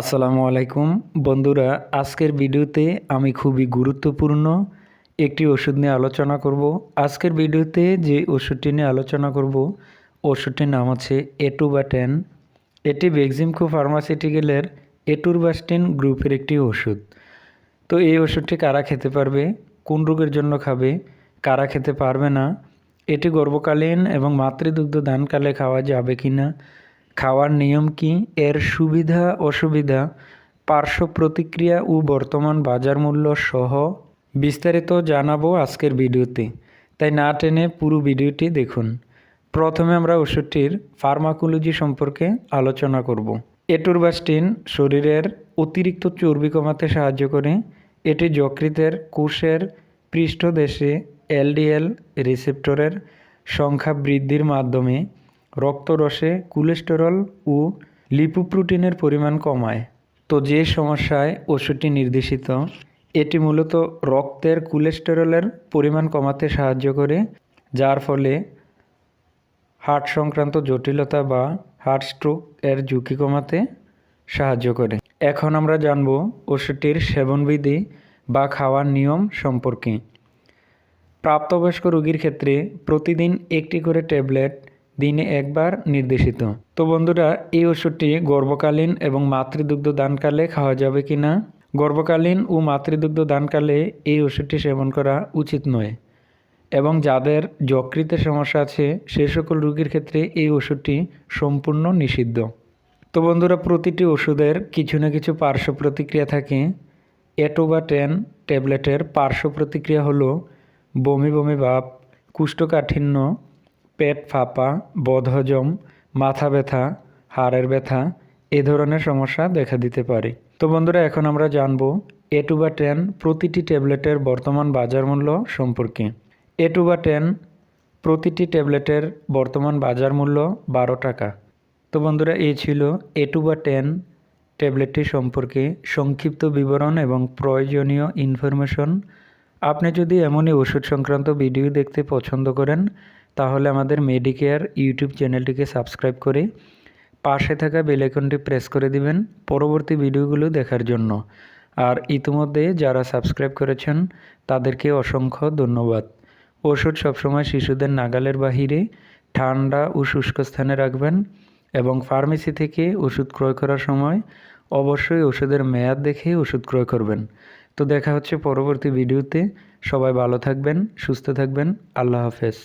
আসসালামু আলাইকুম। বন্ধুরা, আজকের ভিডিওতে আমি খুবই গুরুত্বপূর্ণ একটি ওষুধ নিয়ে আলোচনা করব। আজকের ভিডিওতে যে ওষুধটি নিয়ে আলোচনা করব, ওষুধটির নাম হচ্ছে এটুবাটেন। এটি বেক্সিমকো ফার্মাসিউটিক্যালের এটুরবাস্টিন গ্রুপের একটি ওষুধ। তো এই ওষুধটি কারা খেতে পারবে, কোন রোগের জন্য খাবে, কারা খেতে পারবে না, এটি গর্ভকালীন এবং মাতৃদুগ্ধ দানকালে খাওয়া যাবে কি না খাওয়ার নিয়ম কি? এর সুবিধা, অসুবিধা? পার্শ্ব প্রতিক্রিয়া ও বর্তমান বাজার মূল্য সহ বিস্তারিত জানাব আজকের ভিডিওতে। তাই না টেনে পুরো ভিডিওটি দেখুন। প্রথমে আমরা ওষুধটির ফার্মাকোলজি সম্পর্কে আলোচনা করব। এটুরবাস্টিন শরীরের অতিরিক্ত চর্বি কমাতে সাহায্য করে। এটি যকৃতের কোষের পৃষ্ঠদেশে এলডিএল রিসেপ্টরের সংখ্যা বৃদ্ধির মাধ্যমে রক্তরসে কোলেস্টেরল ও লিপোপ্রোটিনের পরিমাণ কমায়। তো যে সমস্যায় ওষুধটি নির্দেশিত, এটি মূলত রক্তের কোলেস্টেরলের পরিমাণ কমাতে সাহায্য করে, যার ফলে হার্ট সংক্রান্ত জটিলতা বা হার্ট স্ট্রোক এর ঝুঁকি কমাতে সাহায্য করে। এখন আমরা জানব ওষুধটির সেবনবিধি বা খাওয়ার নিয়ম সম্পর্কে। প্রাপ্তবয়স্ক রোগীর ক্ষেত্রে প্রতিদিন একটি করে ট্যাবলেট দিনে একবার নির্দেশিত। তো বন্ধুরা, এই ওষুধটি গর্ভকালীন এবং মাতৃদুগ্ধ দানকালে খাওয়া যাবে কি না? গর্ভকালীন ও মাতৃদুগ্ধ দানকালে এই ওষুধটি সেবন করা উচিত নয় এবং যাদের যকৃতের সমস্যা আছে, সে সকল রোগীর ক্ষেত্রে এই ওষুধটি সম্পূর্ণ নিষিদ্ধ। তো বন্ধুরা, প্রতিটি ওষুধের কিছু না কিছু পার্শ্ব প্রতিক্রিয়া থাকে। এটো বা টেন ট্যাবলেটের পার্শ্ব প্রতিক্রিয়া হলো বমি বমি ভাব, কুষ্ঠকাঠিন্য পেট ফাঁপা বদহজম মাথা ব্যথা, হাড়ের ব্যথা এ ধরনের সমস্যা দেখা দিতে পারে। তো বন্ধুরা, এখন আমরা জানব এটু বা টেন প্রতিটি ট্যাবলেটের বর্তমান বাজার মূল্য সম্পর্কে। এটু বা টেন প্রতিটি ট্যাবলেটের বর্তমান বাজার মূল্য বারো টাকা। তো বন্ধুরা, এই ছিল এটু বা টেন ট্যাবলেটটি সম্পর্কে সংক্ষিপ্ত বিবরণ এবং প্রয়োজনীয় ইনফরমেশন আপনি যদি এমনই ওষুধ সংক্রান্ত ভিডিও দেখতে পছন্দ করেন তাহলে আমাদের মেডিকেয়ার ইউটিউব চ্যানেলটিকে সাবস্ক্রাইব করে পাশে থাকা বেলাইকনটি প্রেস করে দিবেন পরবর্তী ভিডিওগুলো দেখার জন্য। আর ইতিমধ্যে যারা সাবস্ক্রাইব করেছেন, তাদেরকে অসংখ্য ধন্যবাদ। ওষুধ সবসময় শিশুদের নাগালের বাহিরে, ঠান্ডা ও শুষ্ক স্থানে রাখবেন এবং ফার্মেসি থেকে ওষুধ ক্রয় করার সময় অবশ্যই ওষুধের মেয়াদ দেখে ওষুধ ক্রয় করবেন। তো দেখা হচ্ছে পরবর্তী ভিডিওতে সবাই ভালো থাকবেন, সুস্থ থাকবেন। আল্লাহ হাফেজ।